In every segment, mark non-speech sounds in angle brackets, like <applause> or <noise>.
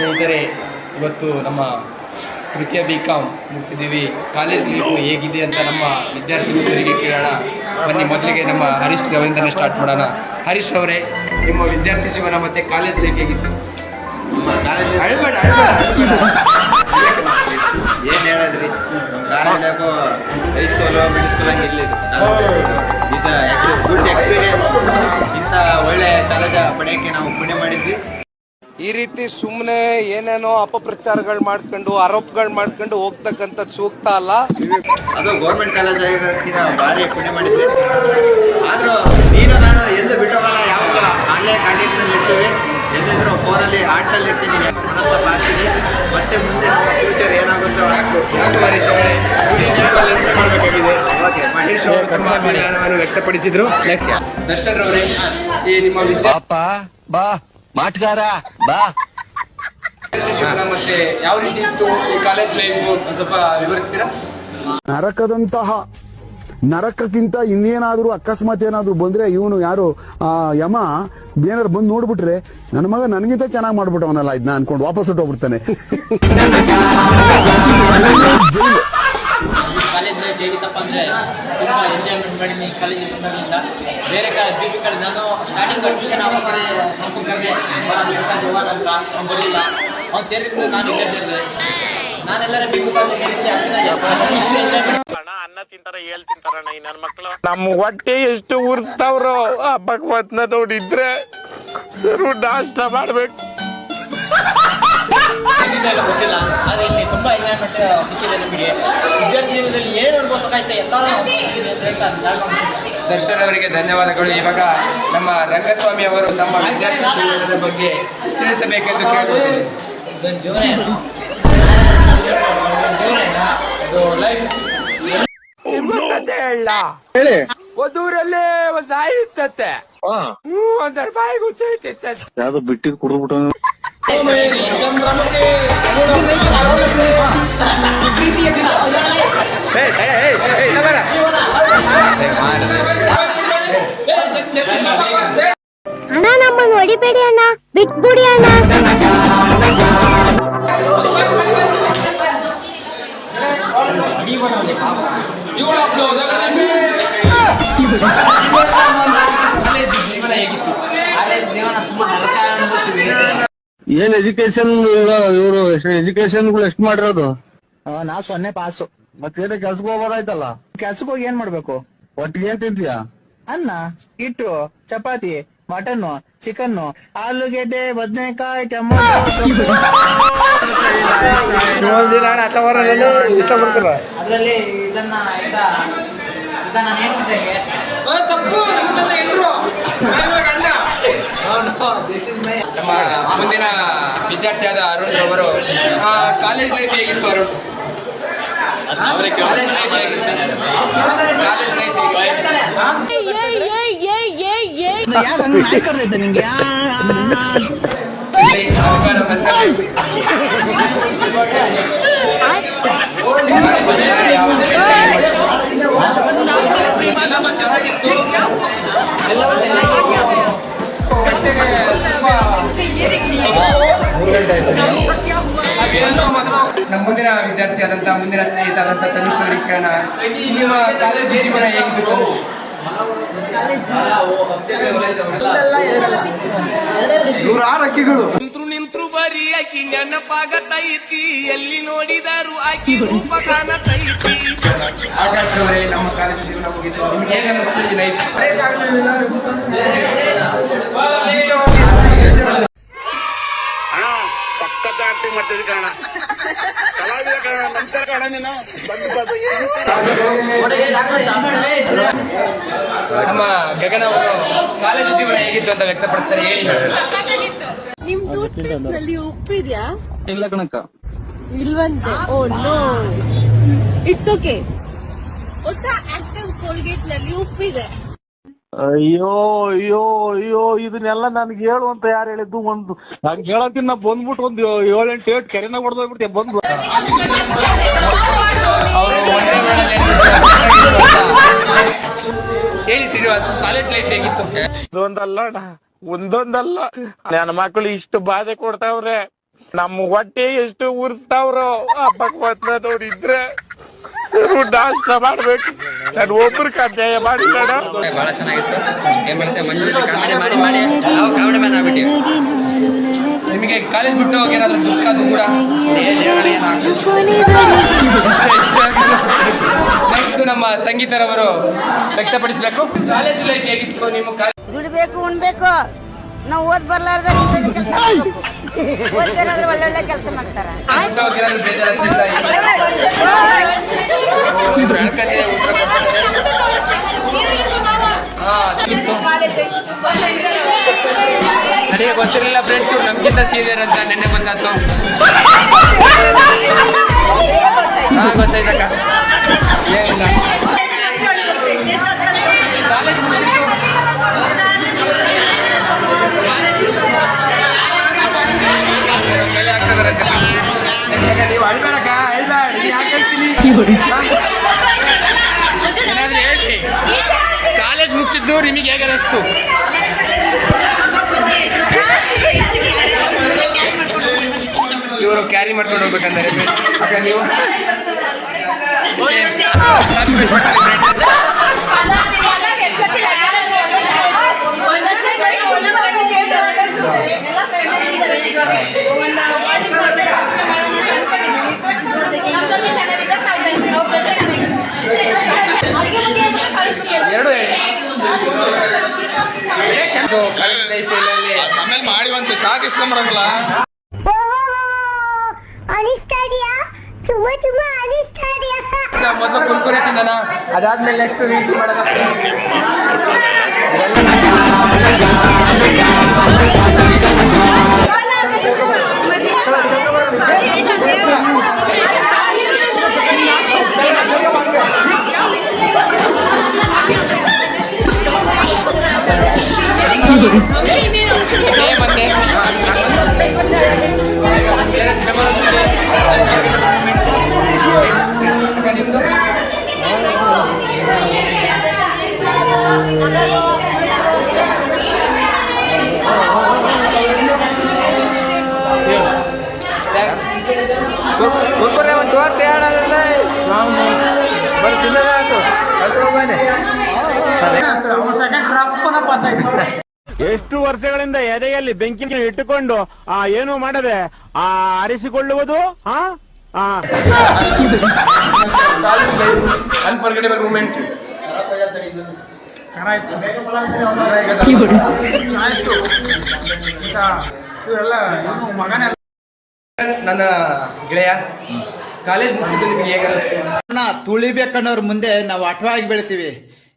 ಸ್ನೇಹಿತರೆ ಇವತ್ತು ನಮ್ಮ ತೃತೀಯ ಬಿ ಕಾಮ್ ಮುಗಿಸಿದ್ದೀವಿ. ಕಾಲೇಜ್ ಲೈಫು ಹೇಗಿದೆ ಅಂತ ನಮ್ಮ ವಿದ್ಯಾರ್ಥಿ ಮಿತ್ರರಿಗೆ ಕೇಳೋಣ. ಬನ್ನಿ, ಮೊದಲಿಗೆ ನಮ್ಮ ಹರೀಶ್ ಅವರಿಂದನೇ ಸ್ಟಾರ್ಟ್ ಮಾಡೋಣ. ಹರೀಶ್ ಅವರೇ, ನಿಮ್ಮ ವಿದ್ಯಾರ್ಥಿ ಜೀವನ ಮತ್ತು ಕಾಲೇಜ್ ಲೈಫ್ ಹೇಗಿತ್ತು? ಕಾಲೇಜ್ ಅಳ್ಬೇಡ ಏನು ಹೇಳಿದ್ರಿ? ಕಾಲೇಜ್ ಲೈಫು ಸ್ಕೂಲ್ ಹಂಗೆ ಗುಡ್ ಎಕ್ಸ್ಪೀರಿಯನ್ಸ್ ಇಂಥ ಒಳ್ಳೆ ಕಾಲೇಜ ಪಡೆಯೋಕ್ಕೆ ನಾವು ಪುಣ್ಯ ಮಾಡಿದ್ವಿ. ಈ ರೀತಿ ಸುಮ್ಮನೆ ಏನೇನೋ ಅಪಪ್ರಚಾರಗಳು ಮಾಡ್ಕೊಂಡು ಆರೋಪಗಳು ಮಾಡ್ಕೊಂಡು ಹೋಗ್ತಕ್ಕಂಥದ್ದು ಸೂಕ್ತ ಅಲ್ಲ. ಅದು ಗೌರ್ಮೆಂಟ್ ಕಾಲೇಜ್ ಆಗಿರೋದಕ್ಕಿಂತ ಭಾರಿ ಪುಣ್ಯ ಮಾಡಿದ್ವಿ ಆದ್ರೂ ನೀನು ನಾನು ಎಂದು ಬಿಟ್ಟೋಗಲ್ಲ ಯಾವಾಗ ಆನ್ಲೈನ್ ಕಾಂಟ್ಯಾಕ್ಟ್ನಲ್ಲಿ ಇರ್ತೀವಿ? ಎಲ್ಲಿದ್ರು ಫೋನಲ್ಲಿ ಆಟಲ್ಲಿ ಇರ್ತೀನಿ. ಮನಸ್ಸು ಮತ್ತೆ ಮುಂದೆ ಫ್ಯೂಚರ್ ಏನಾಗುತ್ತೋ ಮಾಡಬೇಕಾಗಿದೆ ವ್ಯಕ್ತಪಡಿಸಿದ್ರು. ನೆಕ್ಸ್ಟ್ ದರ್ಶನ್ ಅವರೇ ಈ ನಿಮ್ಮ ಬಾ. ಮಾಟ್ಗಾರ ಬಾ. ಮತ್ತೆ ಯಾವ ರೀತಿ ಇತ್ತು ಈ ಕಾಲೇಜ್ ಲೈಫ್ ಸ್ವಲ್ಪ ವಿವರಿಸ್ತೀರಾ? ನರಕದಂತಹ ನರಕಕ್ಕಿಂತ ಇನ್ನೇನಾದ್ರೂ ಅಕಸ್ಮಾತ್ ಏನಾದ್ರು ಬಂದ್ರೆ ಇವನು ಯಾರು? ಆ ಯಮ ಏನಾದ್ರು ಬಂದು ನೋಡ್ಬಿಟ್ರೆ ನನ್ನ ಮಗ ನನಗಿಂತ ಚೆನ್ನಾಗಿ ಮಾಡ್ಬಿಟ್ಟವನಲ್ಲ ಇದನ್ನ ಅನ್ಕೊಂಡು ವಾಪಸ್ ಹೊಟ್ಟೋಗ್ಬಿಡ್ತಾನೆ <laughs> ಜೈಲು ಕಾಲೇಜ್ ಲೈಫ್ ಹೇಗಿತ್ತಪ್ಪ ಅಂದರೆ ತುಂಬ ಮಾಡೀನಿ ಕಾಲೇಜ್ ಇರೋದ್ರಿಂದ ಬೇರೆ ಪಿ ಕಡೆ ನಾನು ಸ್ಟಾರ್ಟಿಂಗ್ ಅಡ್ಮಿಷನ್ ಆಗ್ಬೇಕಾದ್ರೆ ಸಂಪರ್ಕಕ್ಕೆ ಅಂತ ಅವ್ನು ಬರಲಿಲ್ಲ ಅವ್ನು ಸೇರಿದ್ರು ನಾನು ಇಲ್ಲೇ ಸೇರಿದೆ. ನಾನೆಲ್ಲರ ಕಾಲೇಜ್ ಇಷ್ಟು ಎಂಜಾಯ್ಮೆಂಟ್ ನಮ್ಮ ಹೊಟ್ಟೆ ಎಷ್ಟು ಉರ್ಸ್ತಾವ್ರೋ ಆ ಭಗವಂತನ ನೋಡಿದ್ರೆ ಸರು ನಾಷ್ಟ ಮಾಡ್ಬೇಕು. ಎಲ್ಲ ಗೊತ್ತಿಲ್ಲ. ಆದರೆ ಇಲ್ಲಿ ತುಂಬ ಎಂಜಾಯ್ಮೆಂಟ್ ಸಿಕ್ಕಿದೆ ನಮಗೆ. ವಿದ್ಯಾರ್ಥಿ ಜೀವನದಲ್ಲಿ ಏನು ಅನುಭವಿಸಬೇಕಾಯ್ತು ಎಲ್ಲರೂ ಸಿಕ್ಕಿದೆ ದರ್ಶನ್ ಅವರಿಗೆ ಧನ್ಯವಾದಗಳು. ಇವಾಗ ನಮ್ಮ ರಂಗಸ್ವಾಮಿ ಅವರು ತಮ್ಮ ವಿದ್ಯಾರ್ಥಿ ಜೀವನದ ಬಗ್ಗೆ ತಿಳಿಸಬೇಕೆಂದು ಕೇಳಿ ಇದೊಂದು ಜೀವನ ಜೀವನ ಲೈಫ್ ಹೇಳ. ಒಂದೂರಲ್ಲಿ ಒಂದ್ ನಾಯಿ ಗುಚ್ಚ ಹ್ಞೂ ಒಂದರ ಬಾಯಿಗೆ ಹುಚ್ಚೈತಿತ್ತೆ ಯಾವ್ದೋ ಬಿಟ್ಟಿದ್ ಕುಡಿದ್ಬಿಟ್ಟು ಅಣ್ಣ ನಮ್ಮನ್ನು ಹೊಡಿಬೇಡಿ ಅಣ್ಣ ಬಿಟ್ಬಿಡಿ ಅಣ್ಣ ಕಾಲೇಜ್ ಜೀವನ ಹೇಗಿತ್ತು ಕಾಲೇಜ್ ಜೀವನ ತುಂಬ ನರಕ ಅನುಭವಿಸಿದ್ವಿ ಏನ್ ಎಜುಕೇಶನ್ ಇವರು? ಎಜುಕೇಶನ್ಗಳು ಎಷ್ಟು ಮಾಡಿರೋದು? ನಾ ಸೊನ್ನೆ ಪಾಸು ಮತ್ತೇನ ಕೆಲ್ಸಕ್ಕೆ ಹೋಗೋದಾಯ್ತಲ್ಲ? ಕೆಲ್ಸಕ್ಕೆ ಹೋಗಿ ಏನ್ ಮಾಡ್ಬೇಕು? ಒಟ್ಟಿಗೆ ಏನ್ ತಿಂತೀಯ? ಅನ್ನ ಹಿಟ್ಟು ಚಪಾತಿ ಮಟನ್ ಚಿಕನ್ ಆಲೂಗೆಡ್ಡೆ ಬದನೆಕಾಯಿ ಟೊಮೊಟೊ. ಅದರಲ್ಲಿ ಇದನ್ನ ಮುಂದಿನ ವಿದ್ಯಾರ್ಥಿಯಾದ ಅರುಣ್ ಅವರು ಕಾಲೇಜ್ ಲೈಫ್ ಹೇಗಿತ್ತು ಅರುಣ್? ಕಾಲೇಜ್ ಲೈಫ್ ಹೇಗಿತ್ತು ಕಾಲೇಜ್ ಲೈಫ್ ಯಾರು ಹಂಗ್ ನಾಯಿ ನಮ್ಮ ಮುಂದಿನ ವಿದ್ಯಾರ್ಥಿಯಾದಂತಹ ಮುಂದಿನ ಸ್ನೇಹಿತ ಆದಂತಹ ತನುಷ್ ಅವರಿಗೆ ಕೇಳೋಣ. ನಿಮ್ಮ ಕಾಲೇಜ್ ಜೀವನ ಹೇಗಿತ್ತು ತನುಷ್? ನಿಂತ್ರು ನಿಂತ್ರು ಬರೀ ಆಕಿ ನೆನಪಾಗತೈತಿ ಎಲ್ಲಿ ನೋಡಿದಾರು ಅಕ್ಕಿ ರೂಪ ತೈತಿ ಆಕಾಶ್ ಅವರೇ ನಮ್ಮ ಕಾಲೇಜು ಜೀವನ ಮುಗಿತು. ನಿಮ್ಗೆ ಹೇಗೆ ಅನ್ನಿಸ್ತು ಈ ಲೈಫ್ ಆಕ್ಟಿಂಗ್ ಮಾಡ್ತಿದ್ದೆ ಕಾರಣ. ಕಲಾವಿದ ಕಾರಣ ನಮಸ್ಕಾರ ಕಾರಣ ನೀನು ಬಂದು ಬಂದು. ನಮ್ಮ ಗಗನ ಅವರು ಕಾಲೇಜು ಜೀವನ ಹೇಗಿತ್ತು ಅಂತ ವ್ಯಕ್ತಪಡಿಸ್ತಾರೆ ಹೇಳಿ ನಿಮ್ ಟೂತ್ ಪೇಸ್ಟ್ನಲ್ಲಿ ಉಪ್ಪಿದ್ಯಾ? ಇಲ್ಲ ಕಣಕ್ಕ. ಇಲ್ವಂತೆ? ಓ ನೋ ಇಟ್ಸ್ ಓಕೆ ಹೊಸ ಆಕ್ಟಿವ್ ಕೋಲ್ಗೇಟ್ನಲ್ಲಿ ಉಪ್ಪಿದೆ. ಅಯ್ಯೋ ಅಯ್ಯೋ ಅಯ್ಯೋ ಇದನ್ನೆಲ್ಲ ನನ್ಗೆ ಹೇಳು ಅಂತ ಯಾರು ಹೇಳಿದ್ದು? ಒಂದು ನಂಗೆ ಹೇಳತ್ತೀನಿ ನಾ ಬಂದ್ಬಿಟ್ಟು ಒಂದು ಏಳೆಂಟು ಏಟ್ ಕೆರೆನ ಹೊಡೆದೋಗ್ಬಿಟ್ಟೆ ಬಂದು ಅವರು ಒಂದೇ ವೇಳೆಯಲ್ಲಿ ಹೇಳಿ ಶ್ರೀನಿವಾಸ್ ಕಾಲೇಜ್ ಲೈಫ್ ಹೇಗಿತ್ತು? ಒಂದೊಂದಲ್ಲ ಅಣ್ಣ ಒಂದೊಂದಲ್ಲ. ನನ್ನ ಮಕ್ಕಳು ಇಷ್ಟು ಬಾಧೆ ಕೊಡ್ತಾವ್ರೆ ನಮ್ಮ ಹೊಟ್ಟೆ ಎಷ್ಟು ಉರ್ಸ್ತಾವ್ರೋ ಆ ಭಗವಂತನವ್ರು ಇದ್ರೆ ಮಾಡ್ಬೇಕು. ನಾನು ಒಬ್ರು ಕಡ್ಡಾಯ ಮಾಡಿ ಮೇಡಮ್ ಬಹಳ ಚೆನ್ನಾಗಿತ್ತು. ಏನ್ ಮಾಡುತ್ತೆ ಮಂಜು ಕಾಮಿಡಿ ಮಾಡಿ ಮಾಡಿ. ನಾವು ಕಾಮಿಡಿ ಮ್ಯಾನ್ ಆಗ್ಬಿಟ್ಟಿವಿ. ನಿಮಗೆ ಕಾಲೇಜ್ ಬಿಟ್ಟು ಹೋಗಿ ಏನಾದ್ರು ದುಃಖ ಅದು ಕೂಡ ದೇವರೇ ನೆಕ್ಸ್ಟ್ ನಮ್ಮ ಸಂಗೀತರವರು ವ್ಯಕ್ತಪಡಿಸಬೇಕು. ಕಾಲೇಜ್ ಲೈಫ್ ಹೇಗಿತ್ತು ನಿಮ್ಮ ದುಡಿಬೇಕು ಉಣ್ಬೇಕು. ನಾವು ಓದ್ ಬರ್ಲಾರ್ದ ಒಳ್ಳೊಳ್ಳೆ ಕೆಲಸ ಮಾಡ್ತಾರ ಬಿಟ್ಟು ಹೋಗಿ ಏನಾದ್ರು ಬೇಜಾರಾಗ್ತಿದ್ದ? ಇಬ್ರು ಹೇಳ್ಕಂಡೆ ಉತ್ತರ. ನನಗೆ ಗೊತ್ತಿರಲಿಲ್ಲ ಫ್ರೆಂಡ್ಸು ನಮ್ಗಿಂತ ಸೀನಿಯರ್ ಅಂತ ನೆನ್ನೆ ಗೊತ್ತಾಯ್ತು ಹಾ ಗೊತ್ತಾಯ್ತಕ್ಕ ಏನಿಲ್ಲ. ನೀವು ಅಳ್ಬೇಡ ಕಾಲೇಜ್ ಮುಗಿಸಿದ್ದು ನಿಮಗೆ ಹೇಗೆ ಅನಿಸ್ತು? ಇವರು ಕ್ಯಾರಿ ಮಾಡ್ಕೊಂಡು ಹೋಗ್ಬೇಕಂದ್ರೆ ಅಕ್ಕ ನೀವು? ಎರಡು ಆಮೇಲೆ ಮಾಡಿವಂತ ಚಾ ಇಸ್ಕೊಂಬರಲ್ಲ ಮೊದಲು ಕುರ್ಕುರೆ ತಿನ್ನೋಣ ಅದಾದ್ಮೇಲೆ ನೆಕ್ಸ್ಟ್ ರೀತಿ ಮಾಡೋಣ ಕುರ್ಕುರೆ ಒಂದು ತೋರ್ತೆ ಬರೀ ತಿನ್ನೋದಾಯ್ತು ಎಷ್ಟು ವರ್ಷಗಳಿಂದ ಎದೆಯಲ್ಲಿ ಬೆಂಕಿ ಇಟ್ಟುಕೊಂಡು ಆ ಏನು ಮಾಡದೆ ಆ ಆರಿಸಿಕೊಳ್ಳುವುದು ಹಾ ನನ್ನ ಗೆಳೆಯ ಕಾಲೇಜ್ ಮುಗಿದು ನಿಮಗೆ ಹೇಗೆ ಅನಿಸ್ತು? ತುಳಿಬೇಕನ್ನೋರ್ ಮುಂದೆ ನಾವು ಅಟವಾಗಿ ಬೆಳಿತೀವಿ.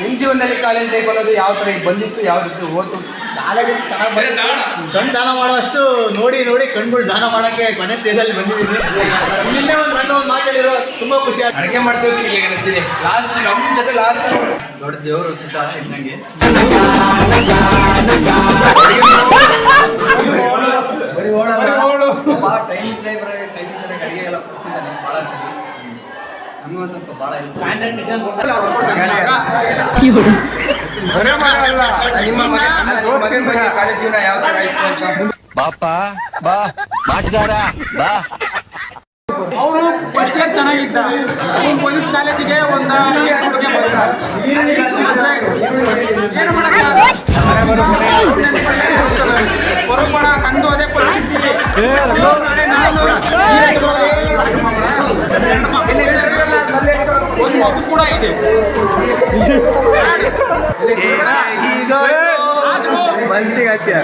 ನಿಮ್ಮ ಜೀವನದಲ್ಲಿ ಕಾಲೇಜ್ ಲೈಫ್ ಅನ್ನೋದು ಯಾವ ತರ ಬಂದಿತ್ತು ಯಾವ ರೀತಿ ಹೋಯ್ತು ಕಣ್ ದಾನ ಮಾಡುವಷ್ಟು ನೋಡಿ ನೋಡಿ ಕಣ್ಗಳು ದಾನ ಮಾಡಕ್ಕೆ ಕೊನೆ ಸ್ಟೇಜಲ್ಲಿ ಬಂದಿದ್ದೀನಿ. ನಿನ್ನೆ ಒಂದು ನನ್ನ ಒಂದು ಮಾತಾಡಿರೋ ತುಂಬಾ ಖುಷಿ ಆಯ್ತು. ಅಡುಗೆ ಮಾಡ್ತೀವಿ ಅನಿಸ್ತಿದೆ. ಲಾಸ್ಟ್ ನಮ್ಮ ಜೊತೆ ಲಾಸ್ಟ್ ದೊಡ್ಡ ದೇವರು ಚಿತ್ರ ಇದ್ದಂಗೆ. ಬರೀ ಓಡೋಣ ಟೈಮ್ ಲೈಬ್ರರಿ ಟೈಮ್ ಸರಿಯಾಗಿ ಅಡಿಗೆ ಎಲ್ಲ ಕೊಡ್ಸಿದ್ದಾನೆ ಭಾಳ ಸರಿ. ಒಂದು ಸ್ವಲ್ಪ ಭಾಳ ಕಾಲೇಜ್ ಜೀವನ ಯಾವ ತರ ಇತ್ತು ಬಾಪ ಬಾ ಮಾಟಗಾರ ಬಾ. ಅವನು ಫಸ್ಟ್ ಇಯರ್ ಚೆನ್ನಾಗಿದ್ದ. ಅವ್ನು ಬಂದಿದ್ದ ಕಾಲೇಜಿಗೆ ಒಂದು ಏನು ನಂದು ಅದೇ ಪರಿಸ್ಥಿತಿ. ನಾನು ಮಗು ಕೂಡ ಇದೆ.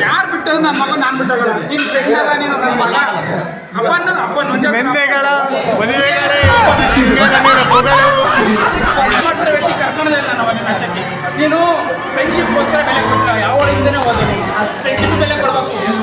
ಯಾರು ಬಿಟ್ಟರು ನನ್ನ ಮಗ ನಾನು ಬಿಟ್ಟಲ್ಲ ನೀನು ಪ್ರೆಗ್ನೆಲ್ಲ ನೀನು ನನ್ನ ಮಗ. ಅಪ್ಪನ ಅಪ್ಪನ ಒಂದೇ ಮಾಡ್ತಾರೆ ವ್ಯಕ್ತಿ ಕರ್ಕೊಂಡೇ ಅಲ್ಲಿ ನಶಕ್ಕೆ ನೀನು ಫ್ರೆಂಡ್ಶಿಪ್ಗೋಸ್ಕರ ಬೆಲೆ ಕೊಡ್ತಾ ಯಾವ ಇಂದನೇ ಹೋದೆ ಫ್ರೆಂಡ್ಶಿಪ್ ಬೆಲೆ ಕೊಡಬೇಕು. ನೀನು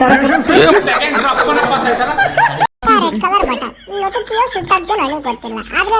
ರೆಡ್ ಕಲರ್ ಬಟನ್. ಇವತ್ತು ಗೊತ್ತಿಲ್ಲ. ಆದ್ರೆ